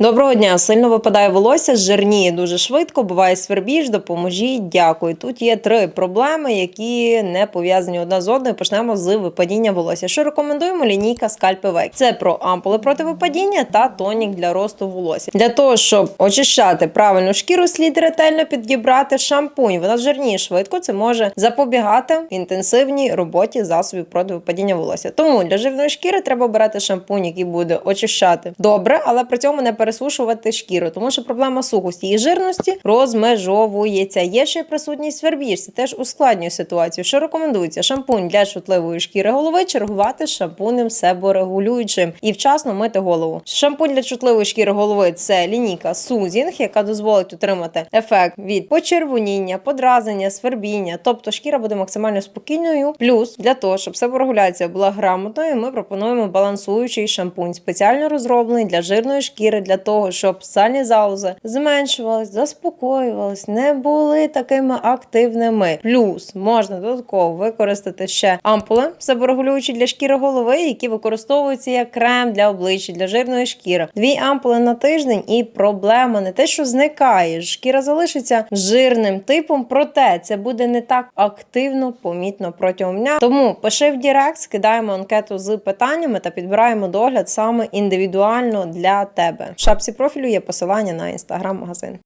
Доброго дня. Сильно випадає волосся, жирніє дуже швидко, буває свербіж, допоможіть, дякую. Тут є три проблеми, які не пов'язані одна з одною. Почнемо з випадіння волосся. Що рекомендуємо? Лінійка Scalp Away. Це про ампули проти випадіння та тонік для росту волосся. Для того, щоб очищати правильну шкіру, слід ретельно підібрати шампунь. Вона жирніє швидко. Це може запобігати інтенсивній роботі засобів проти випадіння волосся. Тому для жирної шкіри треба обирати шампунь, який буде очищати добре, але при цьому не пересушувати шкіру, тому що проблема сухості і жирності розмежовується. Є ще присутність свербіж, це теж ускладнює ситуацію. Що рекомендується? Шампунь для чутливої шкіри голови чергувати з шампунем себорегулюючим і вчасно мити голову. Шампунь для чутливої шкіри голови це лінійка Сузінг, яка дозволить отримати ефект від почервоніння, подразнення, свербіння. Тобто шкіра буде максимально спокійною. Плюс для того, щоб себорегуляція була грамотною, ми пропонуємо балансуючий шампунь, спеціально розроблений для жирної шкіри, для того, щоб сальні залози зменшувались, заспокоювались, не були такими активними. Плюс можна додатково використати ще ампули себорегулюючі для шкіри голови, які використовуються як крем для обличчя, для жирної шкіри. Дві ампули на тиждень, і проблема не те, що зникає, шкіра залишиться жирним типом, проте це буде не так активно, помітно протягом дня. Тому пиши в Дірект, скидаємо анкету з питаннями та підбираємо догляд саме індивідуально для тебе. Шапці профілю є посилання на інстаграм-магазин.